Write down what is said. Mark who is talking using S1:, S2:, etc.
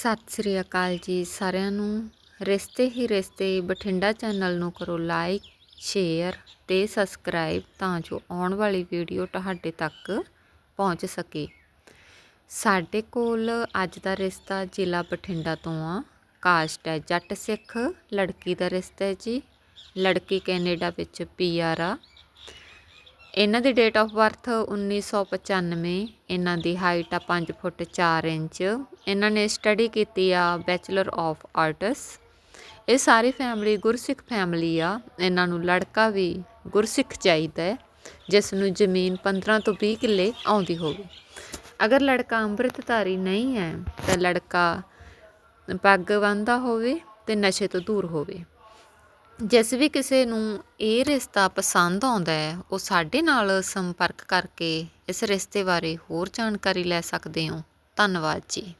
S1: ਸਤਿ ਸ੍ਰੀ ਅਕਾਲ ਜੀ ਸਾਰਿਆਂ ਨੂੰ। ਰਿਸ਼ਤੇ ਹੀ ਰਿਸ਼ਤੇ, ਬਠਿੰਡਾ ਚੈਨਲ ਨੂੰ ਕਰੋ ਲਾਈਕ, ਸ਼ੇਅਰ ਤੇ ਸਬਸਕ੍ਰਾਈਬ ਤਾਂ ਜੋ ਆਉਣ ਵਾਲੀ ਵੀਡੀਓ ਤੁਹਾਡੇ ਤੱਕ ਪਹੁੰਚ ਸਕੇ। ਸਾਡੇ ਕੋਲ ਅੱਜ ਦਾ ਰਿਸ਼ਤਾ ਜ਼ਿਲ੍ਹਾ ਬਠਿੰਡਾ ਤੋਂ ਆ। ਕਾਸਟ ਹੈ ਜੱਟ ਸਿੱਖ, ਲੜਕੀ ਦਾ ਰਿਸ਼ਤਾ ਹੈ ਜੀ। ਲੜਕੀ ਕੈਨੇਡਾ ਵਿੱਚ ਪੀਆਰ ਆ। ਇਹਨਾਂ ਦੀ ਡੇਟ ਆਫ ਬਰਥ 1995 ਇਹਨਾਂ ਦੀ ਹਾਈਟ ਆ 5 ਫੁੱਟ 4 ਇੰਚ। ਇਹਨਾਂ ਨੇ ਸਟੱਡੀ ਕੀਤੀ ਆ ਬੈਚਲਰ ਆਫ ਆਰਟਸ ਇਹ ਸਾਰੀ ਫੈਮਿਲੀ ਗੁਰਸਿੱਖ ਫੈਮਿਲੀ ਆ। ਇਹਨਾਂ ਨੂੰ ਲੜਕਾ ਵੀ ਗੁਰਸਿੱਖ ਚਾਹੀਦਾ ਹੈ, ਜਿਸ ਨੂੰ ਜ਼ਮੀਨ 15 ਤੋਂ 20 ਕਿੱਲੇ ਆਉਂਦੀ ਹੋਵੇ। ਅਗਰ ਲੜਕਾ ਅੰਮ੍ਰਿਤਧਾਰੀ ਨਹੀਂ ਹੈ, ਤਾਂ ਲੜਕਾ ਪੱਗ ਬੰਨ੍ਹਦਾ ਹੋਵੇ ਤੇ ਨਸ਼ੇ ਤੋਂ ਦੂਰ ਹੋਵੇ। ਜਿਸ ਵੀ ਕਿਸੇ ਨੂੰ ਇਹ ਰਿਸ਼ਤਾ ਪਸੰਦ ਆਉਂਦਾ ਹੈ, ਉਹ ਸਾਡੇ ਨਾਲ ਸੰਪਰਕ ਕਰਕੇ ਇਸ ਰਿਸ਼ਤੇ ਬਾਰੇ ਹੋਰ ਜਾਣਕਾਰੀ ਲੈ ਸਕਦੇ ਹੋ। ਧੰਨਵਾਦ ਜੀ।